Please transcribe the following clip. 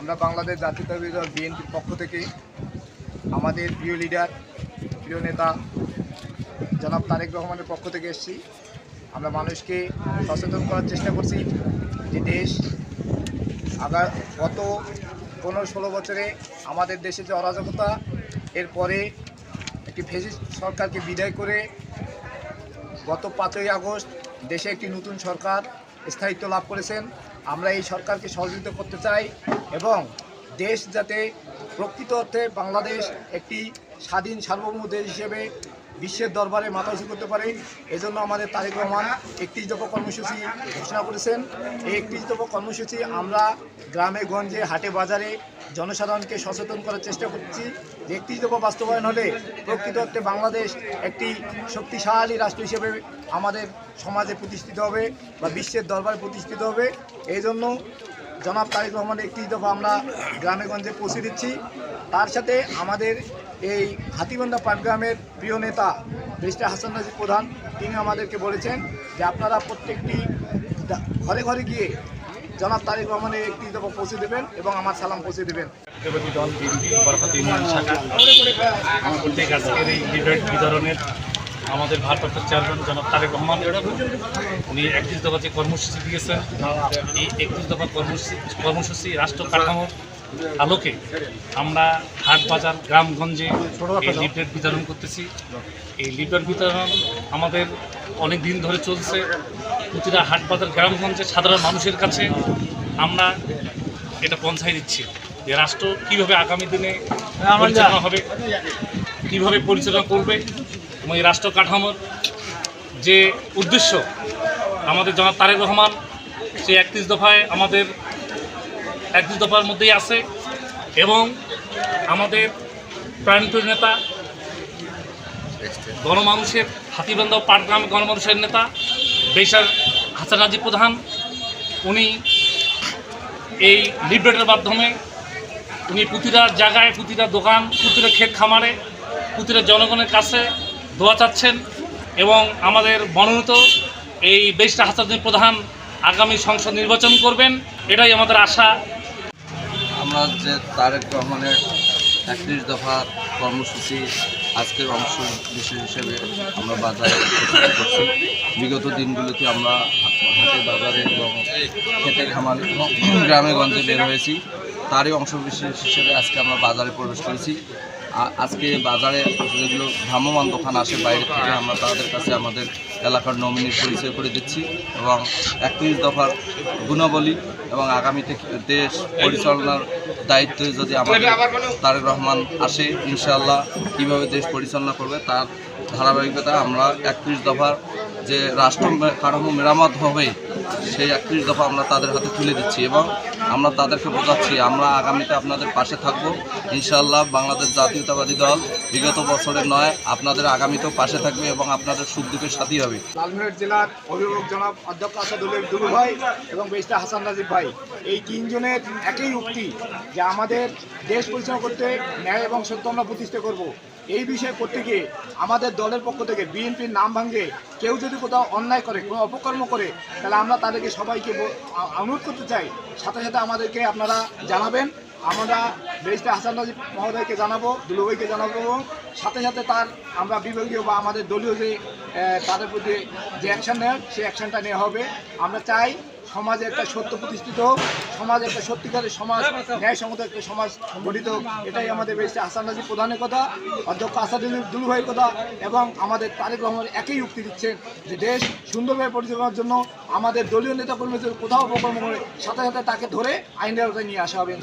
আমরা বাংলাদেশ জাতীয়তাবাদী দল বিএনপির পক্ষ থেকে আমাদের প্রিয় লিডার প্রিয় নেতা জনাব তারেক রহমানের পক্ষ থেকে এসেছি। আমরা মানুষকে সচেতন করার চেষ্টা করছি যে দেশ আগা, গত পনেরো ষোলো বছরে আমাদের দেশে যে অরাজকতা, এরপরে একটি ফেসিস্ট সরকারকে বিদায় করে গত পাঁচই আগস্ট দেশে একটি নতুন সরকার স্থায়িত্ব লাভ করেছেন। আমরা এই সরকারকে সহযোগিতা করতে চাই। এবং দেশ যাতে প্রকৃত অর্থে বাংলাদেশ একটি স্বাধীন সার্বভৌম দেশ হিসেবে বিশ্বের দরবারে মাথা উঁচু করতে পারে, এজন্য আমাদের তারেক রহমান একত্রিশ দফা কর্মসূচি ঘোষণা করেছেন। এই একত্রিশ দফা কর্মসূচি আমরা গ্রামে, গঞ্জে, হাটে, বাজারে জনসাধারণকে সচেতন করার চেষ্টা করছি। যে একত্রিশ দফা বাস্তবায়ন হলে প্রকৃত অর্থে বাংলাদেশ একটি শক্তিশালী রাষ্ট্র হিসেবে আমাদের সমাজে প্রতিষ্ঠিত হবে বা বিশ্বের দরবারে প্রতিষ্ঠিত হবে। এই জন্য জনাব তারেক রহমানের একটি দফা আমরা গ্রামে গঞ্জে পৌঁছে দিচ্ছি। তার সাথে আমাদের এই হাতিগন্ধা পাটগ্রামের প্রিয় নেতা ব্যারিস্টার হাসান নাজির প্রধান তিনি আমাদেরকে বলেছেন যে আপনারা প্রত্যেকটি ঘরে ঘরে গিয়ে জনাব তারেক রহমানের একটি দফা পৌঁছে দেবেন এবং আমার সালাম পৌঁছে দেবেন। আজকের এই বিতরণের আমাদের ভারপ্রাপ্ত চেয়ারম্যান জনাব তারেক রহমান উনি একত্রিশ দফা যে কর্মসূচি দিয়েছেন এই একত্রিশ দফা কর্মসূচি কর্মসূচি রাষ্ট্র কাঠামোর আলোকে আমরা হাট বাজার গ্রামগঞ্জে এই লিফলেট বিতরণ করতেছি। এই লিফলেট বিতরণ আমাদের অনেক দিন ধরে চলছে। প্রতিটা হাট বাজার গ্রামগঞ্জে সাধারণ মানুষের কাছে আমরা এটা পৌঁছাই দিচ্ছি যে রাষ্ট্র কীভাবে আগামী দিনে পরিচালনা হবে কীভাবে পরিচালনা করবে এবং এই রাষ্ট্র কাঠামোর যে উদ্দেশ্য আমাদের জনাব তারেক রহমান, সে একত্রিশ দফায় আমাদের, একত্রিশ দফার মধ্যেই আছে এবং আমাদের প্রাণপ্রিয় নেতা, গণমানুষের হাতিবান্ধা পাটগ্রাম গণমানুষের নেতা বেশার হাসান প্রধান, উনি এই লিফলেটের মাধ্যমে, উনি প্রতিটা জায়গায়, প্রতিটা দোকান, প্রতিটা ক্ষেত খামারে, প্রতিটা জনগণের কাছে দোয়া চাচ্ছেন এবং আমাদের মনোনীত এই বেশটা হাসানের প্রধান আগামী সংসদ নির্বাচন করবেন, এটাই আমাদের আশা। আমরা যে তারেক রহমানের একত্রিশ দফা কর্মসূচি আজকের অংশ বিশেষ হিসেবে আমরা বাজারে করছি। বিগত দিনগুলোতে আমরা হাটে বাজারে এবং খেতে খামারে গ্রামে গঞ্জে বের হয়েছি। তারই অংশ বিশেষ হিসেবে আজকে আমরা বাজারে প্রবেশ করেছি। আজকে বাজারে যেগুলো ভ্রাম্যমান দোকান আসে বাইরে থেকে আমরা তাদের কাছে আমাদের এলাকার নমিনি পরিচয় করে দিচ্ছি এবং একত্রিশ দফার গুণাবলী এবং আগামীতে দেশ পরিচালনার দায়িত্বে যদি আমাদের তারেক রহমান আসে, ইনশাআল্লাহ কীভাবে দেশ পরিচালনা করবে তার ধারাবাহিকতা আমরা একত্রিশ দফার যে রাষ্ট্র কাঠামো মেরামত হবে সেই একত্রিশ দফা আমরা তাদের হাতে তুলে দিচ্ছি এবং আমরা তাদেরকে বোঝাচ্ছি, আমরা আগামীতে আপনাদের পাশে থাকব। ইনশাআল্লাহ বাংলাদেশ জাতীয়তাবাদী দল বিগত বছরের নয়, আপনাদের আগামীতেও পাশে থাকবে এবং আপনাদের সুখ দুঃখের সাথী হবে। লালমোহন জেলার অভিভাবক জনাব অধ্যক্ষ আসাদুল্লাহ দুলু ভাই এবং বেস্টার হাসান রাজীব ভাই। এই তিনজনের একই উক্তি যে আমাদের দেশ পরিচালনা করতে ন্যায় এবং সত্য আমরা প্রতিষ্ঠা করব। এই বিষয়ে করতে গিয়ে আমাদের দলের পক্ষ থেকে বিএনপির নাম ভাঙে কেউ যদি কোথাও অন্যায় করে, কোনো অপকর্ম করে, তাহলে আমরা তাদেরকে সবাইকে অনুরোধ করতে চাই। সাথে সাথে আমাদেরকে আপনারা জানাবেন। আমরা বেরিস্টার হাসান রাজীব মহোদয়কে জানাব, দুলুভাইকে জানাব এবং সাথে সাথে তার আমরা বিভাগীয় বা আমাদের দলীয় যে তাদের প্রতি যে অ্যাকশন নেওয়ার, সেই অ্যাকশনটা নেওয়া হবে। আমরা চাই সমাজে একটা সত্য প্রতিষ্ঠিত হোক সমাজ একটা সত্যিকারের সমাজ, ন্যায়সঙ্গত একটা সমাজ গঠিত। এটাই আমাদের বেশি রাজীব প্রধানের কথা, অধ্যক্ষ আসাদুল দুলুভাইয়ের কথা, এবং আমাদের তারেক রহমান একই উক্তি দিচ্ছেন যে দেশ সুন্দরভাবে পরিচালনার জন্য আমাদের দলীয় নেতাকর্মীদের কোথাও অপকর্ম করে সাথে সাথে তাকে ধরে আইনের নিয়ে আসা হবে।